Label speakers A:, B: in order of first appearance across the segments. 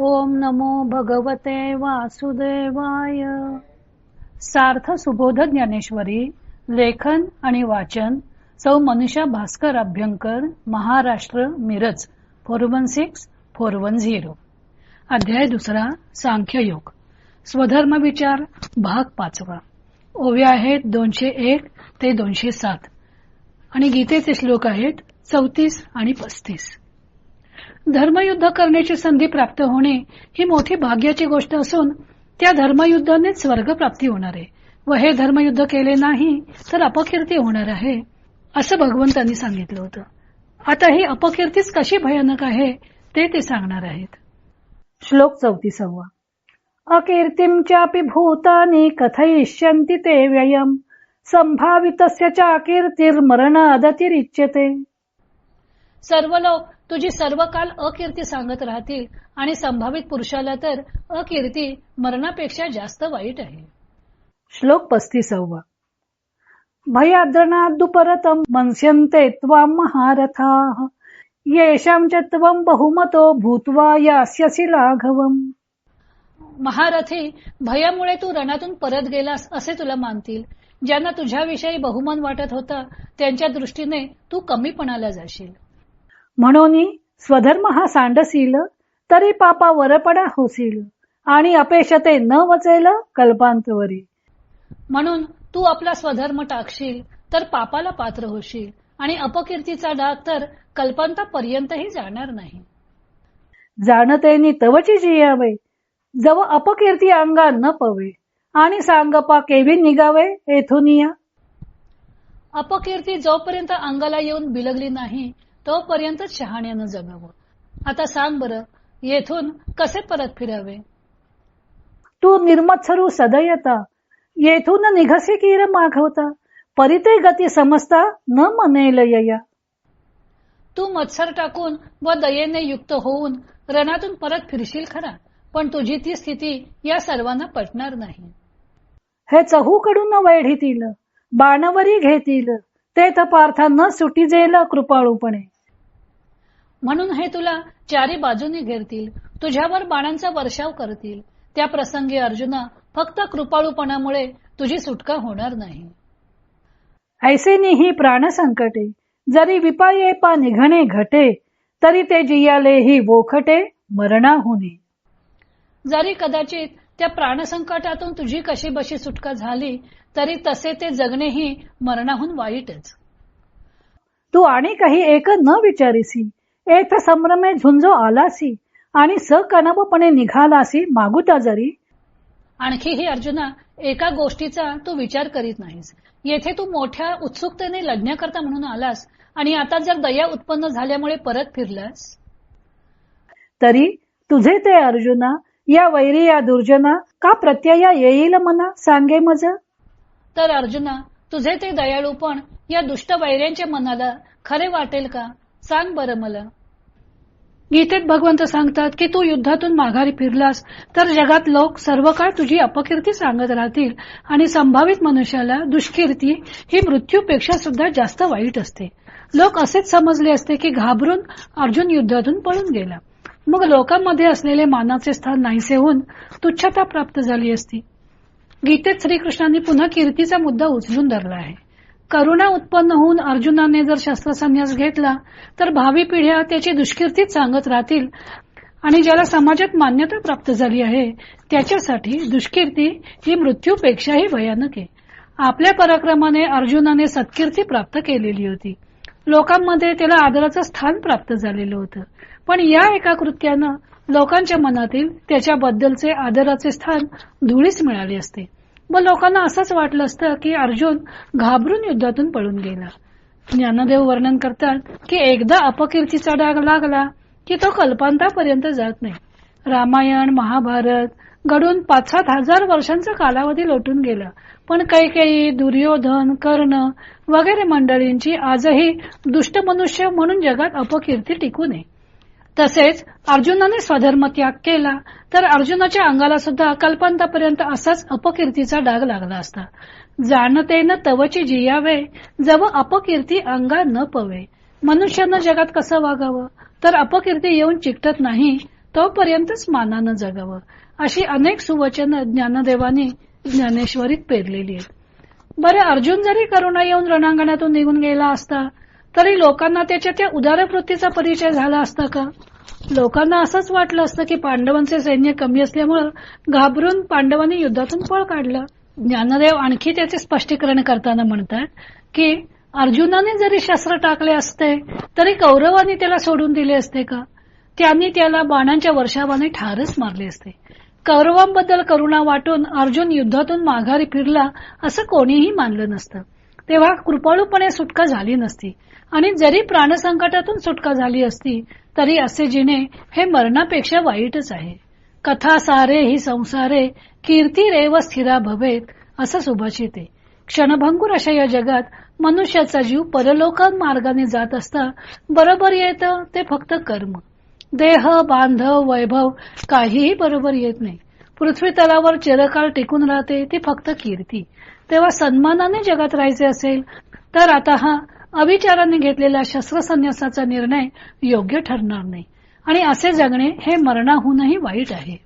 A: ओम नमो भगवते वासुदेवाय. सार्थ सुबोध ज्ञानेश्वरी लेखन आणि वाचन सौ Manusha Bhaskar Abhyankar Maharashtra Miraj four one six four one zero. अध्याय दुसरा सांख्ययोग. स्वधर्म विचार भाग पाचवा. ओवे आहेत दोनशे एक ते दोनशे सात. आणि गीतेचे श्लोक आहेत चौतीस आणि पस्तीस. धर्मयुद्ध करण्याची संधी प्राप्त होणे ही मोठी भाग्याची गोष्ट असून त्या धर्मयुद्धानेच स्वर्ग प्राप्ती होणार आहे. व हे धर्मयुद्ध केले नाही तर अपकीर्ती होणार आहे असं भगवंतांनी सांगितलं होतं. आता ही अपकीर्तीच कशी भयानक आहे ते ते सांगणार आहेत. श्लोक चौतीसावा. अकीर्तीम भूतानी भूतानि कथयिष्यन्ति ते व्ययम। संभावितस्य चाकीर्तिर्मरणादतिरिच्यते।
B: सर्व लोक तुझी सर्व काल अकीर्ती सांगत राहतील आणि संभावित पुरुषाला तर अकीर्ती मरणापेक्षा जास्त वाईट आहे.
A: श्लोक पस्तीसावा. भयाद्रणादुपरतम मनस्यन्ते त्वां महारथाः। येषां च त्वं बहुमतो भूत्वा यास्यसि लाघवम्।
B: महारथी भयामुळे तू रणातून परत गेलास असे तुला मानतील. ज्यांना तुझ्याविषयी बहुमान वाटत होता त्यांच्या दृष्टीने तू कमीपणाला जाशील.
A: म्हणून स्वधर्म हा सांडसील तरी पापा वरपडा होसील आणि अपेक्षते न वचेल कल्पांतवरी.
B: म्हणून तू आपला स्वधर्म टाकशील तर पापाला पात्र होशील आणि अपकीर्तीचा डाग तर कल्पांतापर्यंतही जाणार नाही.
A: जाणतेनी तवची जियावे जव अपकीर्ती अंगा न पवे आणि सांगपा केवी निघावे येथून या.
B: अपकीर्ती जोपर्यंत अंगाला येऊन बिलगली नाही तोपर्यंत शहाण्यानं जगावं. आता सांग बरं येथून कसे परत फिरावे?
A: तू निर्मत्सरू सदयता. येथून निघसे किर मागवता परिते गती समजता न मनेल यया.
B: तू मत्सर टाकून व दयेने युक्त होऊन रणातून परत फिरशील खरा पण तुझी ती स्थिती या सर्वांना पटणार नाही.
A: हे चहूकडून वैढीतील बाणवरी घेतील ते पार्था न सुटी जेल कृपाळूपणे.
B: म्हणून हे तुला चारी बाजूनी घेरतील तुझ्यावर बाणांचा वर्षाव करतील. त्या प्रसंगी अर्जुना फक्त कृपाळूपणामुळे तुझी सुटका होणार नाही.
A: ऐसे ही प्राण संकटे जरी विपाये पा निघणे घटे तरी ते जियाले ही वोखटे मरणा होणे
B: जरी कदाचित त्या प्राणसंकटातून तुझी कशी बशी सुटका झाली तरी तसे ते जगणेही मरणाहून वाईटच.
A: तू आणि काही एक न विचारिसी एथ संभ्रमे झुंजो आलासी आणि सकनपणे निघालासी मागुता जरी.
B: आणखीही अर्जुना एका गोष्टीचा तू विचार करीत नाहीस. येथे तू मोठ्या उत्सुकतेने लढण्याकरता म्हणून आलास आणि आता जर दया उत्पन्न झाल्यामुळे परत फिरलास?
A: तरी तुझे ते अर्जुना या वैरी या दुर्जना का प्रत्यय येईल मना सांगे मज?
B: तर अर्जुना तुझे ते दयाळूपण या दुष्ट वैऱ्यांच्या मनाला खरे वाटेल का? सांग बरं मला.
A: गीतेत भगवंत सांगतात की तू युद्धातून माघारी फिरलास तर जगात लोक सर्व काळ तुझी अपकीर्ती सांगत राहतील आणि संभावित मनुष्याला दुष्कीर्ती ही मृत्यूपेक्षा सुद्धा जास्त वाईट असते. लोक असेच समजले असते की घाबरून अर्जुन युद्धातून पळून गेला. मग लोकांमध्ये असलेले मानाचे स्थान नाहीसे होऊन तुच्छता प्राप्त झाली असती. गीतेत श्रीकृष्णांनी पुन्हा कीर्तीचा मुद्दा उचलून धरला आहे. करुणा उत्पन्न होऊन अर्जुनाने जर शस्त्रसन्यास घेतला तर भावी पिढ्या त्याची दुष्कीर्तीच सांगत राहतील. आणि ज्याला समाजात मान्यता प्राप्त झाली आहे त्याच्यासाठी दुष्कीर्ती ही मृत्यूपेक्षाही भयानक आहे. आपल्या पराक्रमाने अर्जुनाने सत्कीर्ती प्राप्त केलेली होती. लोकांमध्ये त्याला आदराचं स्थान प्राप्त झालेलं होतं. पण या एका कृत्यानं लोकांच्या मनातील त्याच्याबद्दलचे आदराचे स्थान धुळीस मिळाले असते. मग लोकांना असंच वाटलं असतं की अर्जुन घाबरून युद्धातून पळून गेला. ज्ञानदेव वर्णन करतात की एकदा अपकीर्तीचा डाग लागला की तो कल्पांतापर्यंत जात नाही. रामायण महाभारत घडून पाच सात हजार वर्षांचा कालावधी लोटून गेला. पण कैकेयी दुर्योधन कर्ण वगैरे मंडळींची आजही दुष्ट मनुष्य म्हणून जगात अपकीर्ती टिकू नये. तसेच अर्जुनाने स्वधर्म त्याग केला तर अर्जुनाच्या अंगाला सुद्धा कल्पांतापर्यंत असाच अपकीर्तीचा डाग लागला असता. जाणतेन तवची जियावे जव अपकीर्ती अंगा न पवे. मनुष्यानं जगात कसं वागावं? तर अपकीर्ती येऊन चिकटत नाही तोपर्यंतच मानानं जगावं. अशी अनेक सुवचन ज्ञानदेवानी ज्ञानेश्वरीत पेरलेली आहेत. बरं अर्जुन जरी करुणा येऊन रणांगणातून निघून गेला असता तरी लोकांना त्याच्या त्या उदारवृत्तीचा परिचय झाला असता का? लोकांना असंच वाटलं असतं की पांडवांचे सैन्य कमी असल्यामुळं घाबरून पांडवांनी युद्धातून पळ काढलं. ज्ञानदेव आणखी त्याचे स्पष्टीकरण करताना म्हणतात की अर्जुनाने जरी शस्त्र टाकले असते तरी कौरवाने त्याला सोडून दिले असते का? त्यांनी त्याला बाणांच्या वर्षावाने ठारच मारले असते. कौरवांबद्दल करुणा वाटून अर्जुन युद्धातून माघारी फिरला असं कोणीही मानलं नसतं. तेव्हा कृपाळूपणे सुटका झाली नसती. आणि जरी प्राणसंकटातून सुटका झाली असती तरी असे जिणे हे मरणापेक्षा वाईटच आहे. कथा सारे ही संसारे कीर्ती रेव स्थिरा भवेत असं सुभाषित आहे. क्षणभंगूर अशा या जगात मनुष्याचा जीव परलोक मार्गाने जात असता बरोबर येतं ते फक्त कर्म. देह बांधव वैभव काहीही बरोबर येत नाही. पृथ्वी तलावर चिरकाळ टिकून राहते ती फक्त कीर्ती. तेव्हा सन्मानाने जगात राहायचे असेल तर आता हा अविचाराने घेतलेला शस्त्रसन्यासाचा निर्णय योग्य ठरणार नाही. आणि असे जगणे हे मरणाहूनही वाईट आहे.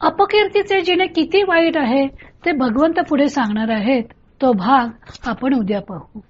A: अपकीर्तीचे जिणे किती वाईट आहे ते भगवंत पुढे सांगणार आहेत तो भाग आपण उद्या पाहू.